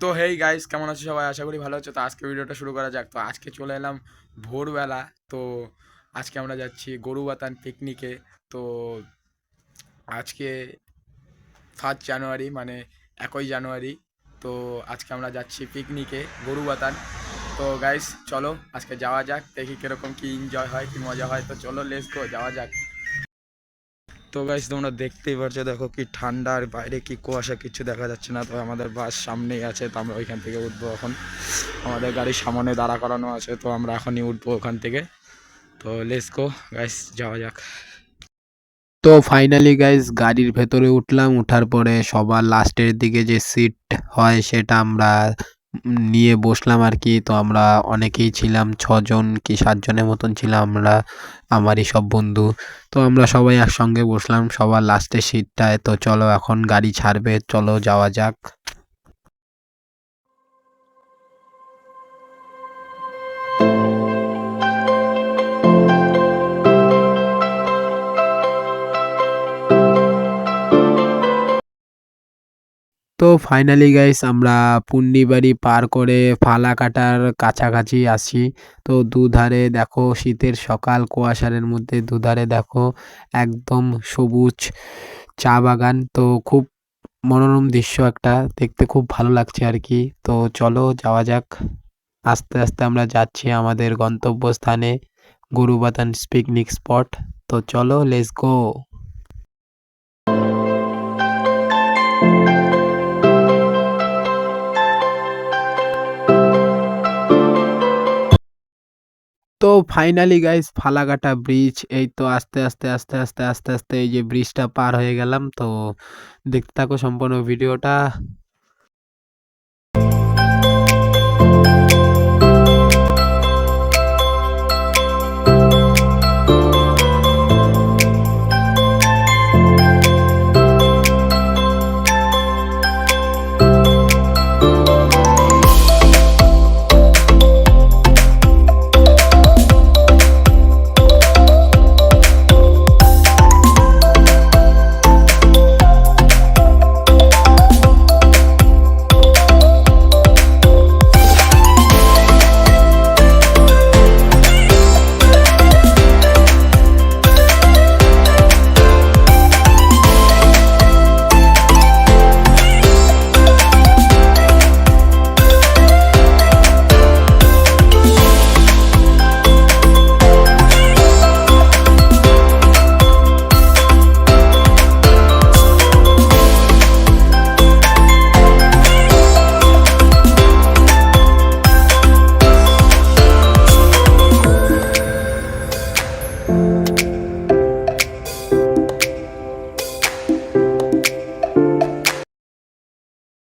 তো hey guys কেমন আছো সবাই? আশা করি ভালো আছো। তো আজকে ভিডিওটা শুরু করা যাক। তো আজকে চলে এলাম ভোরবেলা। তো আজকে আমরা যাচ্ছি গরুবাতান পিকনিকে তো আজকে ফার্স্ট জানুয়ারি মানে একই জানুয়ারি তো আজকে আমরা যাচ্ছি পিকনিকে গরুবাতান। তো গাইস চলো আজকে যাওয়া যাক। দেখি কীরকম কি এনজয় হয়, কি মজা হয়। তো চলো লেস গো যাওয়া যাক। তো গাইস তোমরা দেখতেই পারছ, দেখো কি ঠান্ডা আর বাইরে কি কুয়াশা, কিছু দেখা যাচ্ছে না। তো আমাদের বাস সামনেই আছে, তো আমরা ওইখান থেকে উঠবো এখন। আমাদের গাড়ির সামনে দাঁড়া করানো আছে, তো আমরা এখনই উঠবো ওখান থেকে। তো লেস গো গাইস যাওয়া যাক। তো ফাইনালি গাইজ গাড়ির ভেতরে উঠলাম। উঠার পরে সবার লাস্টের দিকে যে সিট হয়, সেটা আমরা নিয়ে বসলাম আর কি। তো আমরা অনেকেই ছিলাম, ছজন কি সাতজনের মতন ছিলাম আমরা, আমারই সব বন্ধু। তো আমরা সবাই একসঙ্গে বসলাম, সবার লাস্টের সিটটায় তো চলো এখন গাড়ি ছাড়বে, চলো যাওয়া যাক। তো ফাইনালি গাইস আমরা পুন্ডিবাড়ি পার করে ফালাকাটার কাছাকাছি আসি তো দুধারে দেখো, শীতের সকাল কুয়াশারের মধ্যে দুধারে দেখো, একদম সবুজ চা বাগান। তো খুব মনোরম দৃশ্য একটা, দেখতে খুব ভালো লাগছে আর কি। তো চলো, যাওয়া যাক। আস্তে আস্তে আমরা যাচ্ছি আমাদের গন্তব্যস্থানে গরুবাতান পিকনিক স্পট তো চলো লেটস গো তো ফাইনালি গাইস ফালাকাটা ব্রিজ এই তো আস্তে আস্তে আস্তে আস্তে আস্তে আস্তে, এই যে ব্রিজটা পার হয়ে গেলাম। তো দেখতে থাকো সম্পূর্ণ ভিডিওটা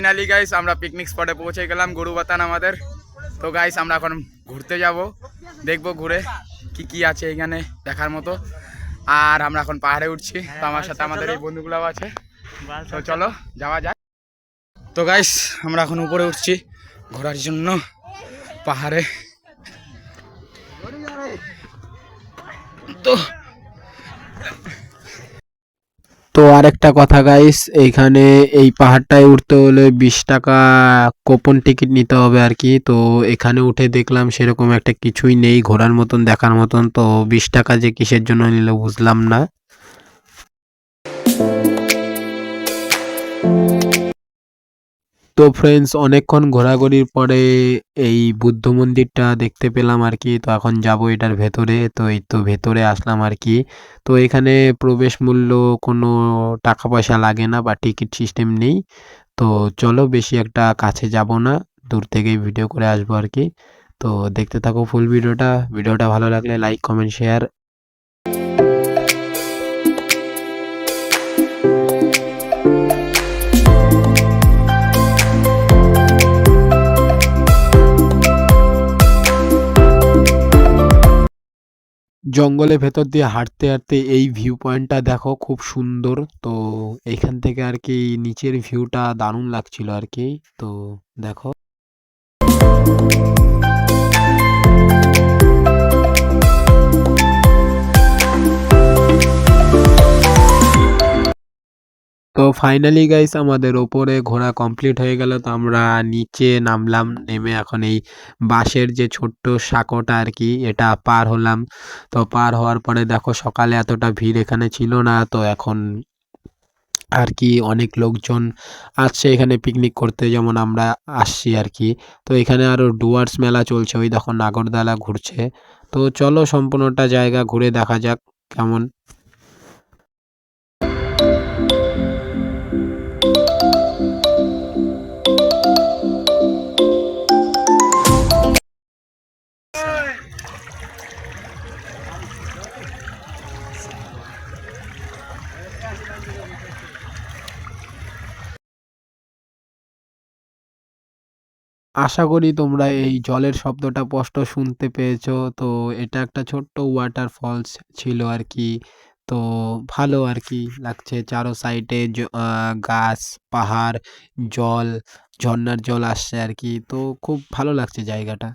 ফাইনালি গাইস আমরা পিকনিক স্পটে পৌঁছে গেলাম গরুবাতান আমাদের। তো গাইস আমরা এখন ঘুরতে যাব দেখব ঘুরে কি কি আছে এখানে দেখার মতো। আর আমরা এখন পাহাড়ে উঠছি তো আমার সাথে আমাদের এই বন্ধুগুলোও আছে। তো চলো যাওয়া যাক। তো গাইস আমরা এখন উপরে উঠছি ঘোরার জন্য পাহাড়ে। তো তো আরেকটা কথা গাইস এইখানে এই পাহাড়টায় উঠতে হলে বিশ টাকা কোপন টিকিট নিতে হবে আর কি। তো এখানে উঠে দেখলাম সেরকম একটা কিছুই নেই, ঘোরার মতন, দেখার মতন। তো বিশ টাকা যে কিসের জন্য নিল বুঝলাম না। তো ফ্রেন্ডস অনেকক্ষণ ঘোরাঘুরির পরে এই বুদ্ধ মন্দিরটা দেখতে পেলাম আর কি। তো এখন যাব এটার ভেতরে। তো এই তো ভেতরে আসলাম আর কি। তো এখানে প্রবেশ মূল্য কোনো টাকা পয়সা লাগে না বা টিকিট সিস্টেম নেই। তো চলো বেশি একটা কাছে যাব না, দূর থেকেই ভিডিও করে আসব আর কি। তো দেখতে থাকো ফুল ভিডিওটা ভিডিওটা ভালো লাগলে লাইক কমেন্ট শেয়ার জঙ্গলের ভেতর দিয়ে হাঁটতে হাঁটতে এই ভিউ পয়েন্টটা দেখো খুব সুন্দর। তো এইখান থেকে আর কি নিচের ভিউটা দারুণ লাগছিল আর কি। তো দেখো। তো ফাইনালি গাইস আমাদের ওপরে ঘোরা কমপ্লিট হয়ে গেল। তো আমরা নিচে নামলাম, নেমে এখন এই বাঁশের যে ছোট্ট সাঁকোটা আর কি, এটা পার হলাম। তো পার হওয়ার পরে দেখো সকালে এতটা ভিড় এখানে ছিল না। তো এখন আর কি অনেক লোকজন আসছে এখানে পিকনিক করতে, যেমন আমরা আসছি আর কি। তো এখানে আরও ডুয়ার্স মেলা চলছে, ওই দেখো নাগরদোলা ঘুরছে। তো চলো সম্পূর্ণটা জায়গা ঘুরে দেখা যাক কেমন আশা করি তোমরা এই জলের শব্দটা স্পষ্ট শুনতে পেয়েছ। তো এটা একটা ছোট্ট ওয়াটার ফলস ছিল আর কি তো ভালো আর কি লাগছে চারো সাইডে গাছ, পাহাড়, জল ঝর্নার জল আসছে আর কি তো খুব ভালো লাগছে জায়গাটা।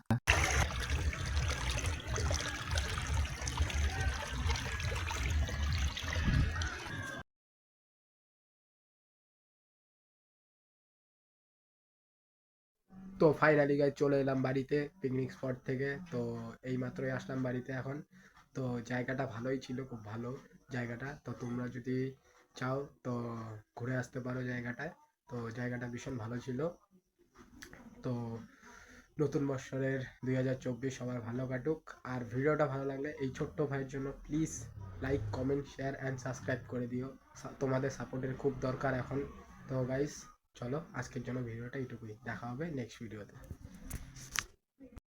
তো ফাইনালি গাই চলে এলাম বাড়িতে পিকনিক স্পট থেকে। তো এই মাত্রই আসলাম বাড়িতে এখন। তো জায়গাটা ভালোই ছিল, খুব ভালো জায়গাটা। তো তোমরা যদি চাও, তো ঘুরে আসতে পারো জায়গাটায়। তো জায়গাটা ভীষণ ভালো ছিল। তো নতুন বছরের দুই হাজার চব্বিশ সবার ভালো কাটুক। আর ভিডিওটা ভালো লাগলে এই ছোট্ট ভাইয়ের জন্য please like comment share and subscribe করে দিও। তোমাদের সাপোর্টের খুব দরকার এখন। তো গাইস চলো আজকের জন্য ভিডিওটা এইটুকুই। দেখা হবে নেক্সট ভিডিওতে